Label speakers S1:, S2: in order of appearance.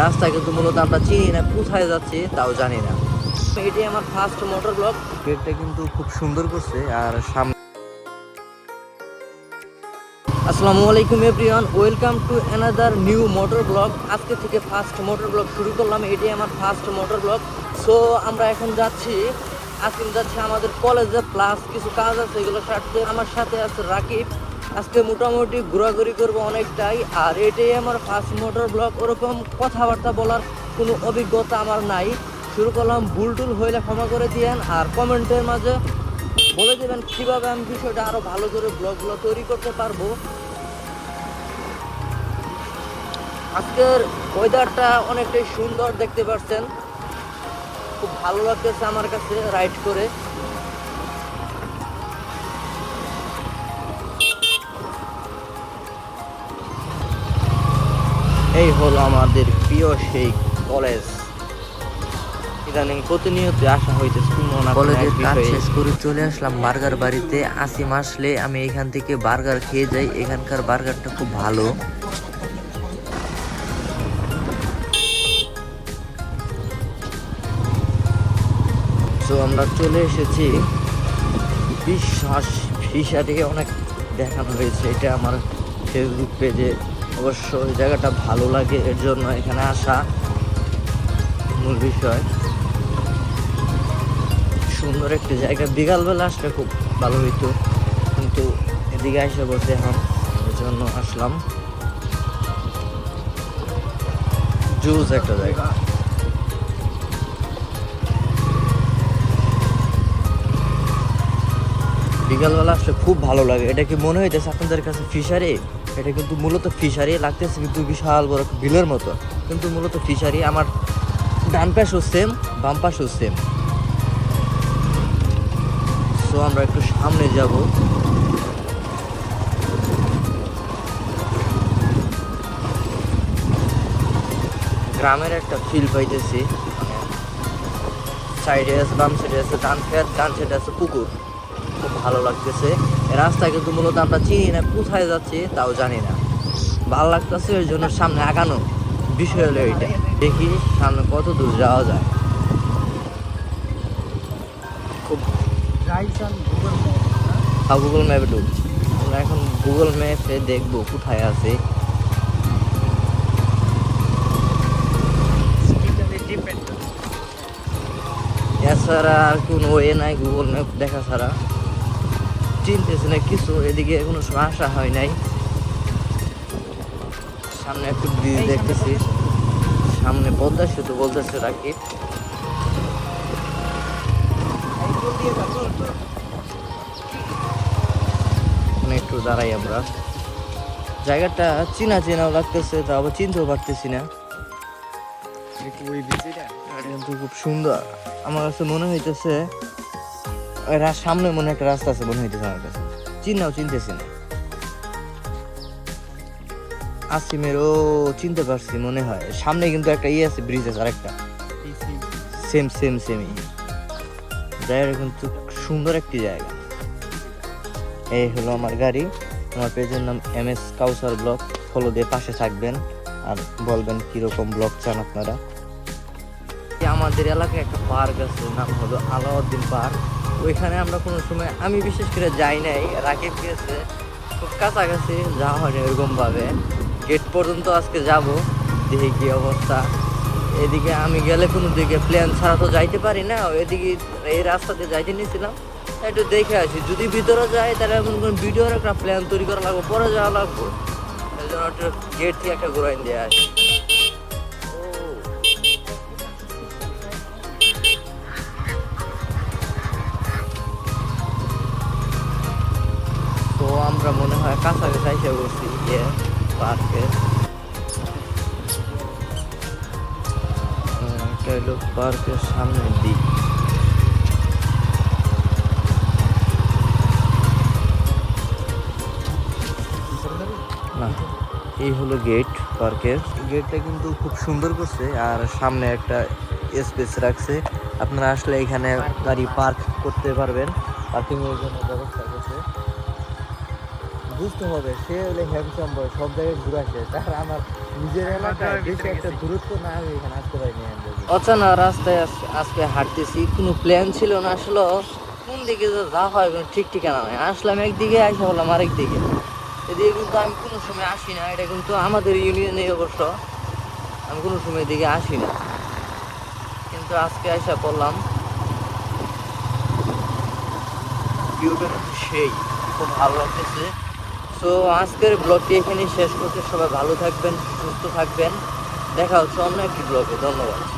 S1: রাস্তা কিন্তু মূলত আমরা চিনি না কোথায় যাচ্ছি তাও জানি না। এটি আমার ফার্স্ট মোটর ব্লক গেটটা কিন্তু খুব সুন্দর করছে আর সামনে আসসালামু আলাইকুম everyone welcome to another new motor blog আজকে থেকে ফার্স্ট মোটর ব্লগ শুরু করলাম এটি আমার ফার্স্ট মোটর ব্লগ সো আমরা এখন যাচ্ছি আসিম যাচ্ছে আমাদের কলেজে প্লাস কিছু কাজ আছে এগুলো সারতে। আমার সাথে আছে রাকিব। আজকে মোটামুটি ঘোরাঘুরি করব অনেকটাই, আর এটাই আমার ফার্স্ট মোটর ব্লগ ওরকম কথাবার্তা বলার কোনো অভিজ্ঞতা আমার নাই। শুরু করলাম ভুল টুল হইলে ক্ষমা করে দিয়েন, আর কমেন্টের মাঝে বলে দেবেন কীভাবে আমি বিষয়টা আরও ভালো করে ব্লগগুলো তৈরি করতে পারব। আজকের ওয়েদারটা অনেকটাই সুন্দর দেখতে পাচ্ছেন। খুব ভালো লাগতেছে আমার কাছে রাইড করে। এই হলো আমাদের প্রিয় সেই কলেজ। ইদানিং প্রতিনিয়ত আসা হইতেছে
S2: কলেজের কাজ শেষ করে চলে আসলাম বার্গার বাড়িতে। আসিম আসলে আমি এখান থেকে বার্গার খেয়ে যাই এখানকার বার্গারটা খুব ভালো।
S1: তো আমরা চলে এসেছি। বিশ্বাস ফিশারি অনেক দেখানো হয়েছে। এটা আমার ফেসবুক পেজে অবশ্য ওই জায়গাটা ভালো লাগে, এর জন্য এখানে আসা মূল বিষয়। সুন্দর একটি জায়গা। বিকালবেলা আসলে খুব ভালো হইতো, কিন্তু এদিকে এসে বসে এখন এর জন্য আসলাম। জুস একটা জায়গা। বিকালবেলা আসলে খুব ভালো লাগে। এটা কি মনে হইতেছে আপনাদের কাছে ফিশারি এটা কিন্তু মূলত ফিশারি, লাগতেছে কিন্তু বিশাল বড় বিলের মতো। কিন্তু মূলত ফিশারি, আমার ডান পাশও সেম বাম পাশও সেম সো আমরা একটু সামনে যাব। গ্রামের একটা ফিল পাইতেছি। সাইডে আছে, বাম সাইডে আছে, ডান খেত ডান সাইডে আছে পুকুর। খুব ভালো লাগতেছে। রাস্তা কিন্তু মূলত আমরা চিনি না কোথায় যাচ্ছি তাও জানি না। ভালো লাগতেছে ওই জন্য সামনে আগানো বিষয় হলো এইটা। দেখি সামনে কত দূর যাওয়া যায়। খুব হ্যাঁ? গুগল ম্যাপে ঢুক। আমরা এখন গুগল ম্যাপে দেখব কোথায় আছে। এছাড়া আর কোনো ওয়ে নাই গুগল ম্যাপ দেখা ছাড়া। চিনতেছে না কিছু এদিকে কোনো আসা হয় নাই। সামনে একটু ব্রিজ দেখতেছি। সামনে পদ্মা সেতু বলতেছে রাকিব। একটু দাঁড়াই আমরা জায়গাটা চিনা চেনাও লাগতেছে তা আবার চিনতেও পারতেছি না। কিন্তু খুব সুন্দর। আমার কাছে মনে হইতেছে সামনে মনে একটা রাস্তা আছে মনে হইতেছে আমার কাছে। চিনাও চিনতেছি না। আসিমেরও চিনতে পারছি মনে হয়। সামনে কিন্তু একটা ইয়ে আছে ব্রিজ আছে আরেকটা। সেম সেম সেমই জায়গাটা কিন্তু সুন্দর একটি জায়গা। এই হলো আমার গাড়ি। আমার পেজের নাম M S Kawsar blog. Follow দিয়ে পাশে থাকবেন। আর বলবেন কীরকম ব্লগ চান আপনারা। আমাদের এলাকায় একটা পার্ক আছে, নাম হলো আলাউদ্দিন পার্ক। ওইখানে আমরা কোনো সময়, আমি বিশেষ করে যাই নাই, রাকিব গেছে, খুব কাছাকাছি, যাওয়া হয়নি ওইরকমভাবে। গেট পর্যন্ত আজকে যাব, দেখি কি অবস্থা। এদিকে আমি গেলে কোনো দিকে প্ল্যান ছাড়া তো যাইতে পারি না, এদিকে এই রাস্তাতে যাইতে নিয়েছিলাম একটু দেখে আসি, যদি ভিতরে যাই, তাহলে এখন কোনো ভিডিওর একটা প্ল্যান তৈরি করা লাগবে, পরে যাওয়া লাগবে। এই জন্য একটু গেট থেকে একটা ঘুরাই দিয়ে আসি। আমরা মনে হয় কাছাকাছি এসে বসছি ইয়ে পার্কে এটা হলো পার্কের সামনের দিক। না, এই হলো গেট পার্কের গেটটা কিন্তু খুব সুন্দর করছে, আর সামনে একটা স্পেস রাখছে। আপনারা আসলে এখানে গাড়ি পার্ক করতে পারবেন। পার্কিং এর জন্য ব্যবস্থা করছে। বুঝতে হবে সে হলে হ্যামসাম বয় সব জায়গায় ঘুরে আসে। তার আমার নিজের এলাকায় বেশি একটা দূরত্ব না আমি এখানে আসতে পারিনি অচানা রাস্তায় আজ- আজকে হাঁটতেছি কোনো প্ল্যান ছিল না আসলে। কোন দিকে যে যা হয় কোনো ঠিক ঠিকানা নাই। আসলাম একদিকে আসা বললাম আরেক দিকে এদিকে কিন্তু আমি কোনো সময় আসি না এটা কিন্তু আমাদের ইউনিয়নে অবশ্য। আমি কোনো সময় এদিকে আসি না। কিন্তু আজকে আসা করলাম ভিউটা সেই খুব ভালো লাগতেছে। সো আজকের ব্লগটি এখানেই শেষ করতে সবাই ভালো থাকবেন, সুস্থ থাকবেন। দেখা হচ্ছে অন্য একটি ব্লগে ধন্যবাদ।